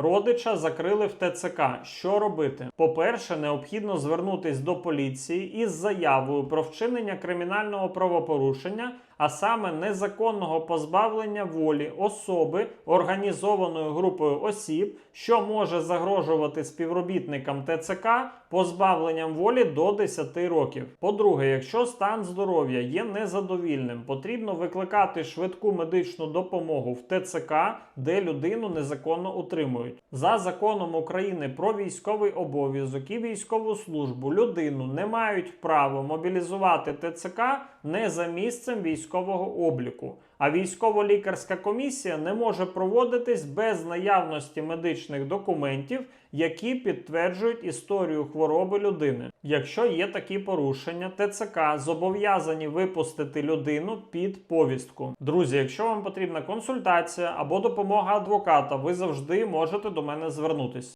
Родича закрили в ТЦК. Що робити? По-перше, необхідно звернутись до поліції із заявою про вчинення кримінального правопорушення, а саме незаконного позбавлення волі особи організованою групою осіб, що може загрожувати співробітникам ТЦК позбавленням волі до 10 років. По-друге, якщо стан здоров'я є незадовільним, потрібно викликати швидку медичну допомогу в ТЦК, де людину незаконно утримують. За законом України про військовий обов'язок і військову службу людину не мають права мобілізувати ТЦК не за місцем військового обліку. А військово-лікарська комісія не може проводитись без наявності медичних документів, які підтверджують історію хвороби людини. Якщо є такі порушення, ТЦК зобов'язані випустити людину під повістку. Друзі, якщо вам потрібна консультація або допомога адвоката, ви завжди можете до мене звернутись.